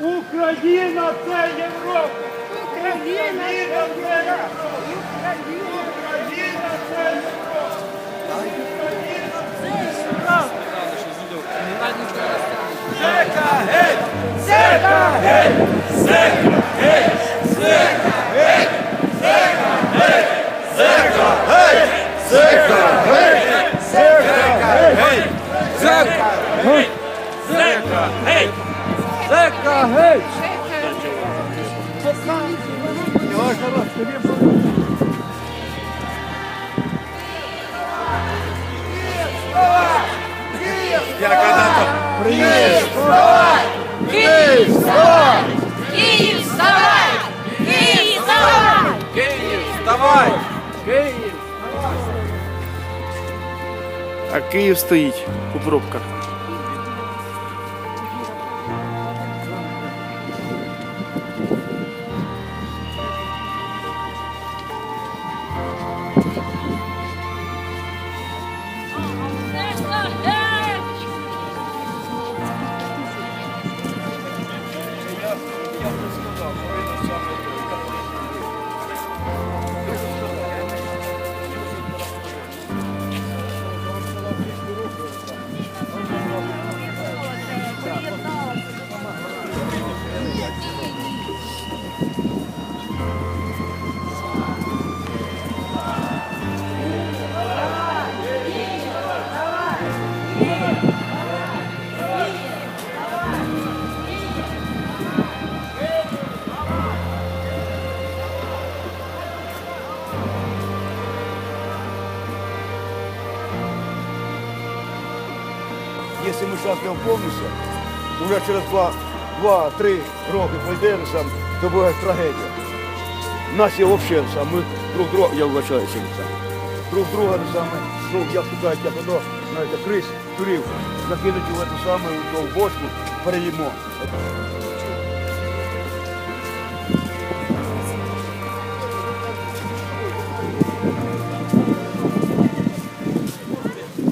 Україна це Європа! Україна це Європа! Україна це Європа! Україна це Європа! Зека геть! Зека геть! Зека геть! Зека геть! Зека геть! Зека геть! Зека геть! Зека геть! Зека геть! Зека геть! Жека, гей! Давай, хорош, тобі Я когда-то... Привет! Киев, вставай! Киев, вставай! Киев, вставай! Киев, вставай! Киев, вставай! А Київ стоїть у пробках. Если мы сейчас не опомнимся, уже через два-три два, роки пойдемо сам то буде трагедія. Нас є взагалі саме друг друга, я вважаюся це. Друг друга не саме, ну, я шукаю, як воно, знаєте, крис, турів, закинуть в цю саме в бочку, переїмо.